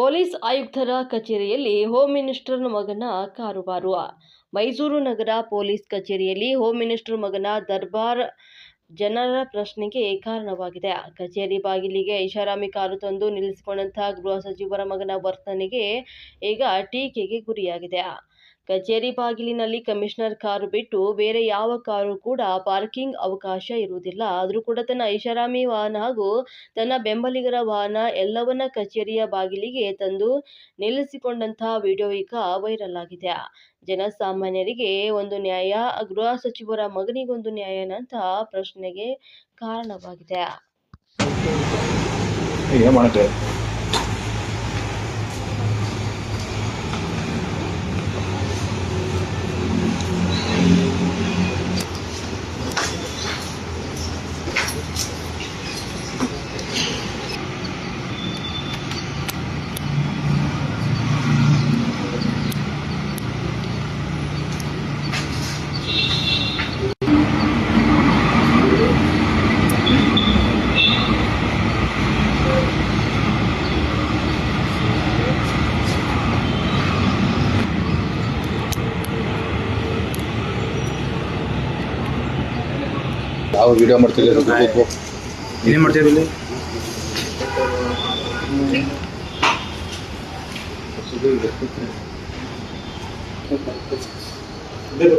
Police ಆಯುಕ್ತರ ಕಚೇರಿಯಲ್ಲಿ home minister ಮಗನ ಕಾರುಬಾರು. ಮೈಸೂರು ನಗರ ಪೊಲೀಸ್ ಕಚೇರಿಯಲ್ಲಿ ಹೋಮ್ ಮಿನಿಸ್ಟರ್ ಮಗನ ದರ್ಬಾರ್ ಜನರ ಪ್ರಶ್ನೆಗೆ ಕಾರಣವಾಗಿದೆ. ಕಚೇರಿ ಬಾಗಿಲಿಗೆ ಐಷಾರಾಮಿ ಕಾರು ತಂದು ನಿಲ್ಲಿಸಿಕೊಂಡಂತಹ ಗೃಹ ಸಚಿವರ ಮಗನ ವರ್ತನೆಗೆ ಈಗ ಟೀಕೆಗೆ ಗುರಿಯಾಗಿದೆ. ಕಚೇರಿ ಬಾಗಿಲಿನಲ್ಲಿ ಕಮಿಷನರ್ ಕಾರು ಬಿಟ್ಟು ಬೇರೆ ಯಾವ ಕಾರು ಕೂಡ ಪಾರ್ಕಿಂಗ್ ಅವಕಾಶ ಇರುವುದಿಲ್ಲ. ಆದರೂ ಕೂಡ ತನ್ನ ಐಷಾರಾಮಿ ವಾಹನ ಹಾಗೂ ತನ್ನ ಬೆಂಬಲಿಗರ ವಾಹನ ಎಲ್ಲವನ್ನ ಕಚೇರಿಯ ಬಾಗಿಲಿಗೆ ತಂದು ನಿಲ್ಲಿಸಿಕೊಂಡಂತಹ ವಿಡಿಯೋ ಈಗ ವೈರಲ್ ಆಗಿದೆ. ಜನಸಾಮಾನ್ಯರಿಗೆ ಒಂದು ನ್ಯಾಯ, ಗೃಹ ಸಚಿವರ ಮಗನಿಗೊಂದು ನ್ಯಾಯ ಅಂತ ಪ್ರಶ್ನೆಗೆ ಕಾರಣವಾಗಿದೆ. ಏನು ಮಾಡುತ್ತೆ ಯಾವ ವಿಡಿಯೋ ಮಾಡ್ತಿಲ್ಲ ಏನೇನು ಮಾಡ್ತೀವಿ ಇಲ್ಲಿ ಇದು